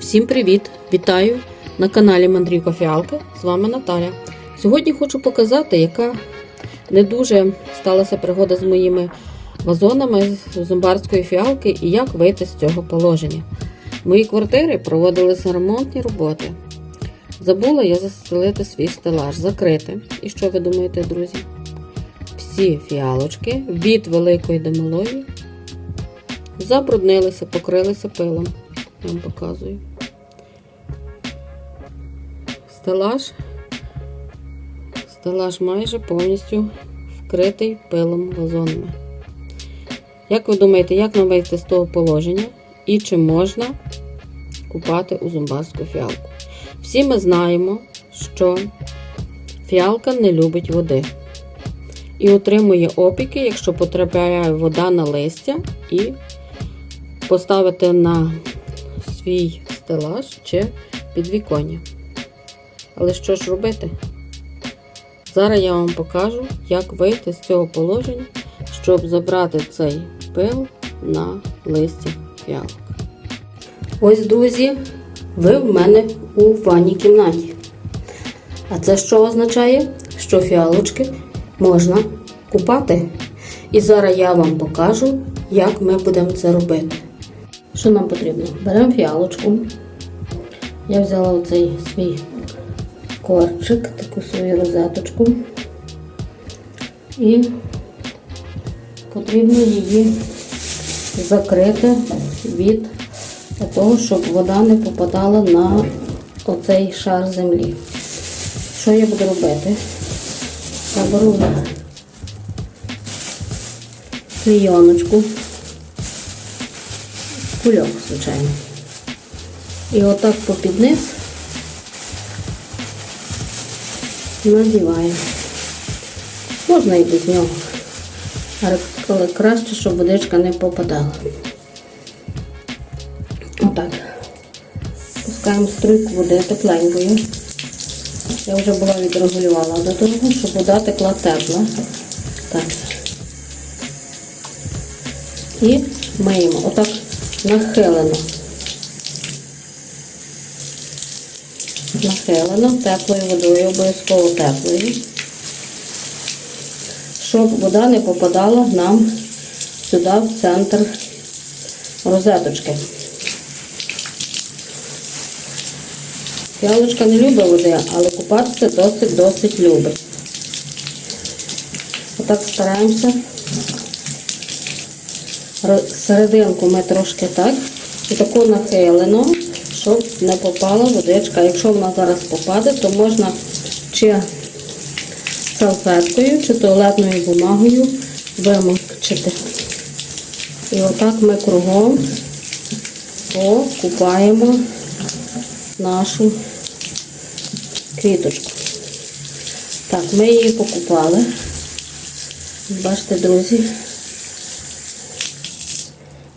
Всім привіт! Вітаю на каналі Мандрівка Фіалки. З вами Наталя. Сьогодні хочу показати, яка не дуже сталася пригода з моїми вазонами з зомбарської фіалки і як вийти з цього положення. В моїй квартирі проводилися ремонтні роботи. Забула я застелити свій стелаж, закрити. І що ви думаєте, друзі? Всі фіалочки від великої до малої забруднилися, покрилися пилом. Я вам показую. Стелаж. Стелаж майже повністю вкритий пилом вазонами. Як ви думаєте, як нам вийти з того положення і чи можна купати у зомбарську фіалку? Всі ми знаємо, що фіалка не любить води і отримує опіки, якщо потрапляє вода на листя і поставити на свій стелаж чи підвіконня. Але що ж робити? Зараз я вам покажу, як вийти з цього положення, щоб забрати цей пил на листі фіалок. Ось, друзі, ви в мене у ванній кімнаті. А це що означає? Що фіалочки можна купати. І зараз я вам покажу, як ми будемо це робити. Що нам потрібно? Беремо фіалочку. Я взяла оцей свій корчик, таку свою розеточку. І потрібно її закрити від того, щоб вода не попадала на оцей шар землі. Що я буду робити? Я беру клейоночку, кульок, звичайно. І отак попід низ надіваємо. Можна і без нього, але краще, щоб водичка не попадала. Отак. Пускаємо струйку води тепленькою. Я вже була відрегулювала до того, щоб вода текла тепла. Так. І миємо. Отак нахилено. Нахилено теплою водою, обов'язково теплою, щоб вода не попадала нам сюди, в центр розеточки. Фіалочка не любить води, але купатися досить-досить любить. Отак стараємося. Серединку ми трошки так. І таку нахилено, щоб не попала водичка. Якщо вона зараз попаде, то можна чи салфеткою, чи туалетною бумагою вимокчити. І отак ми кругом покупаємо нашу квіточку. Так, ми її покупали. Бачите, друзі,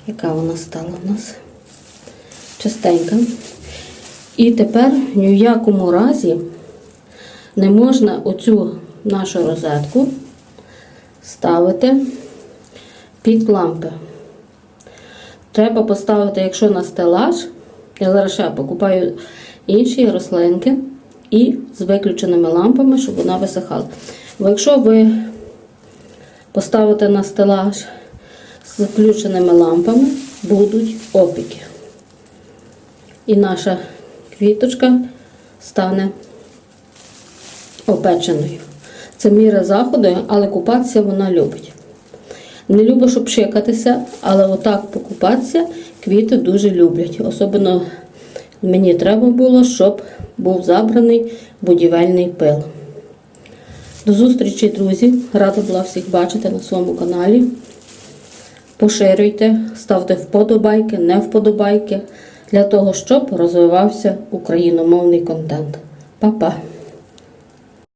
яка вона стала у нас чистенька. І тепер ні в якому разі не можна оцю нашу розетку ставити під лампи. Треба поставити, якщо на стелаж, я зараз ще покупаю інші рослинки і з виключеними лампами, щоб вона висихала. Бо якщо ви поставите на стелаж з включеними лампами, будуть опіки. І наша квіточка стане опеченою. Це міра заходу, але купатися вона любить. Не любить, щоб пшикатися, але отак покупатися квіти дуже люблять. Особливо мені треба було, щоб був забраний будівельний пил. До зустрічі, друзі! Рада була всіх бачити на своєму каналі. Поширюйте, ставте вподобайки, не вподобайки, для того, щоб розвивався україномовний контент. Па-па!